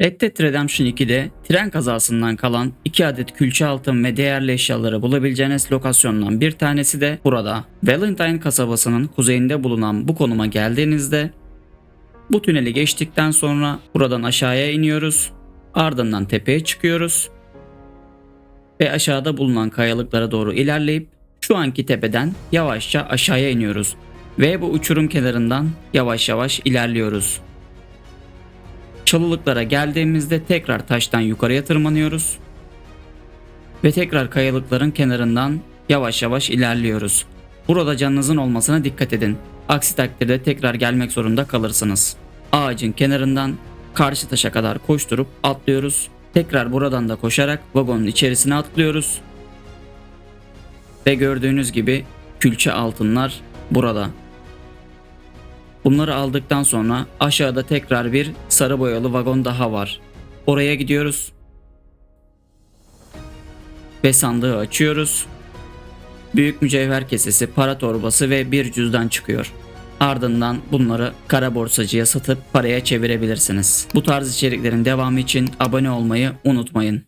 Red Dead Redemption 2'de tren kazasından kalan 2 adet külçe altın ve değerli eşyaları bulabileceğiniz lokasyondan bir tanesi de burada. Valentine kasabasının kuzeyinde bulunan bu konuma geldiğinizde bu tüneli geçtikten sonra buradan aşağıya iniyoruz. Ardından tepeye çıkıyoruz. Ve aşağıda bulunan kayalıklara doğru ilerleyip şu anki tepeden yavaşça aşağıya iniyoruz. Ve bu uçurum kenarından yavaş yavaş ilerliyoruz. Çalılıklara geldiğimizde tekrar taştan yukarıya tırmanıyoruz. Ve tekrar kayalıkların kenarından yavaş yavaş ilerliyoruz. Burada canınızın olmasına dikkat edin. Aksi takdirde tekrar gelmek zorunda kalırsınız. Ağacın kenarından karşı taşa kadar koşturup atlıyoruz. Tekrar buradan da koşarak vagonun içerisine atlıyoruz. Ve gördüğünüz gibi külçe altınlar burada. Bunları aldıktan sonra aşağıda tekrar bir sarı boyalı vagon daha var. Oraya gidiyoruz. Ve sandığı açıyoruz. Büyük mücevher kesesi, para torbası ve bir cüzdan çıkıyor. Ardından bunları kara borsacıya satıp paraya çevirebilirsiniz. Bu tarz içeriklerin devamı için abone olmayı unutmayın.